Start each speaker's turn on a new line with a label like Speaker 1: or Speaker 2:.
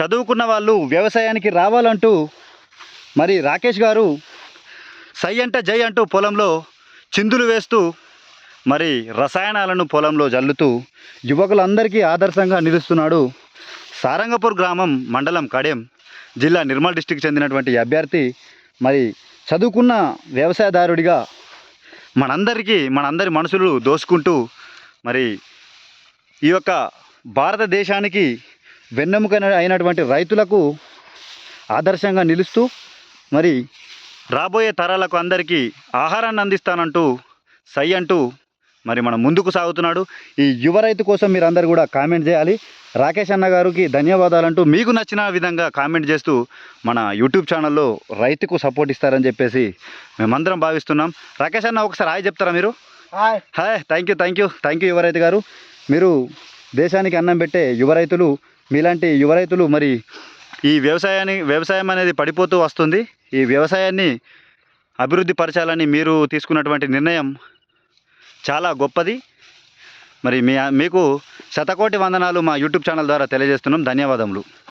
Speaker 1: చదువుకున్న వాళ్ళు వ్యవసాయానికి రావాలంటూ మరి రాకేష్ గారు సై అంటే జై అంటూ పొలంలో చిందులు వేస్తూ మరి రసాయనాలను పొలంలో జల్లుతూ యువకులందరికీ ఆదర్శంగా నిలుస్తున్నాడు సారంగపూర్ గ్రామం మండలం కడెం జిల్లా నిర్మల్ డిస్టిక్ చెందినటువంటి అభ్యర్థి. మరి చదువుకున్న వ్యవసాయదారుడిగా మనందరికీ మనందరి మనసులు దోసుకుంటూ మరి ఈ యొక్క భారతదేశానికి వెన్నెముక అయినటువంటి రైతులకు ఆదర్శంగా నిలుస్తూ మరి రాబోయే తరాలకు అందరికీ ఆహారాన్ని అందిస్తానంటూ సై అంటూ మరి మనం ముందుకు సాగుతున్నాడు. ఈ యువ రైతు కోసం మీరు అందరు కూడా కామెంట్ చేయాలి. రాకేష్ అన్న గారికి ధన్యవాదాలంటూ మీకు నచ్చిన విధంగా కామెంట్ చేస్తూ మన యూట్యూబ్ ఛానల్లో రైతుకు సపోర్ట్ ఇస్తారని చెప్పేసి మేమందరం భావిస్తున్నాం. రాకేష్ అన్న ఒకసారి హాయ్ చెప్తారా మీరు?
Speaker 2: Hi.
Speaker 1: Hi thank you thank you thank you యువ రైతు గారు. మీరు దేశానికి అన్నం పెట్టే యువ రైతులు మీలాంటి యువ రైతులు మరి ఈ వ్యవసాయాన్ని వ్యవసాయం అనేది పడిపోతూ వస్తుంది. ఈ వ్యవసాయాన్ని అభివృద్ధి పరచాలని మీరు తీసుకున్నటువంటి నిర్ణయం చాలా గొప్పది. మరి మీ మీకు శతకోటి వందనాలు మా యూట్యూబ్ ఛానల్ ద్వారా తెలియజేస్తున్నాం. ధన్యవాదములు.